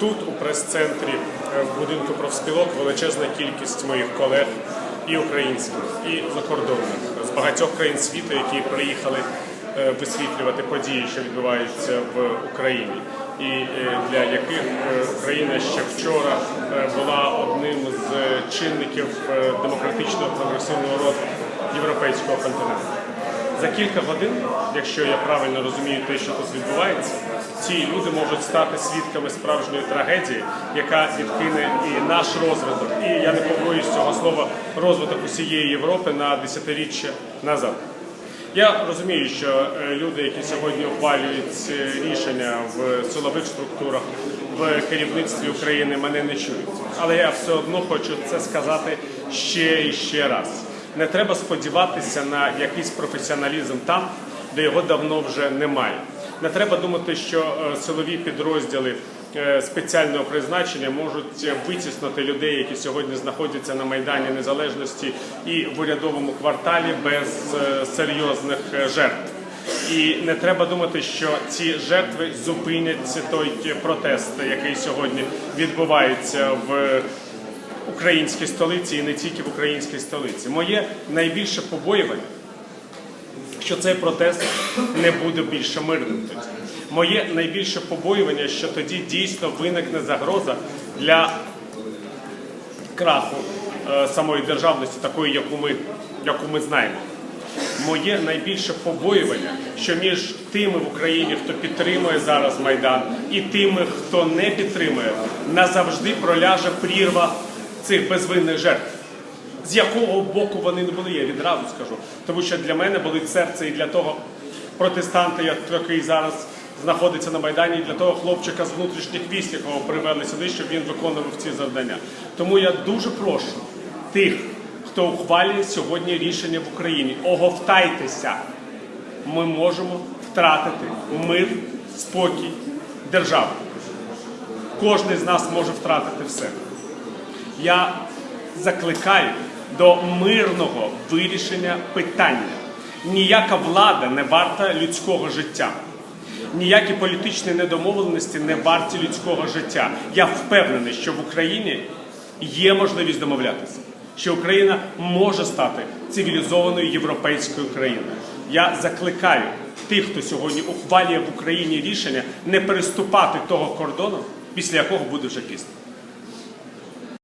Тут, у прес-центрі е, в будинку профспілок, величезна кількість моїх колег і українських, і закордонних з багатьох країн світу, які приїхали е, висвітлювати події, що відбуваються в Україні, і е, для яких Україна ще вчора була одним з чинників демократичного прогресивного розвитку європейського континенту. За кілька годин, якщо я правильно розумію те, що тут відбувається, ці люди можуть стати свідками справжньої трагедії, яка відкине і наш розвиток, і я не побоюсь цього слова розвиток усієї Європи на десятиріччя назад. Я розумію, що е, люди, які сьогодні ухвалюють е, рішення в силових структурах, в керівництві України, мене не чують. Але я все одно хочу це сказати ще і ще раз. Не треба сподіватися на якийсь професіоналізм там, де його давно вже немає. Не треба думати, що е, силові підрозділи е, спеціального призначення можуть е, витіснити людей, які сьогодні знаходяться на майдані незалежності і в урядовому кварталі без серйозних жертв. І не треба думати, що ці жертви зупинять той протест, який сьогодні відбувається в українській столиці і не тільки в українській столиці. Моє найбільше побоювання, що цей протест не буде більше мирним. Моє найбільше побоювання, що тоді дійсно виникне загроза для краху е, самої державності, такої, яку ми, яку ми знаємо. Моє найбільше побоювання, що між тими в Україні, хто підтримує зараз Майдан, і тими, хто не підтримує, назавжди проляже прірва цих безвинних жертв. З якого боку вони не були, я відразу скажу. Тому що для мене болить серце і для того протестанта, який зараз знаходиться на Майдані, і для того хлопчика з внутрішніх військ, якого привели сюди, щоб він виконував ці завдання. Тому я дуже прошу тих, хто ухвалює сьогодні рішення в Україні, оговтайтеся. Ми можемо втратити мир, спокій, державу. Кожен з нас може втратити все. Я закликаю до мирного вирішення питання. Ніяка влада не варта людського життя. Ніякі політичні недомовленості не варті людського життя. Я впевнений, що в Україні є можливість домовлятися, що Україна може стати цивілізованою європейською країною. Я закликаю тих, хто сьогодні ухвалює в Україні рішення, не переступати того кордону, після якого буде вже пізно.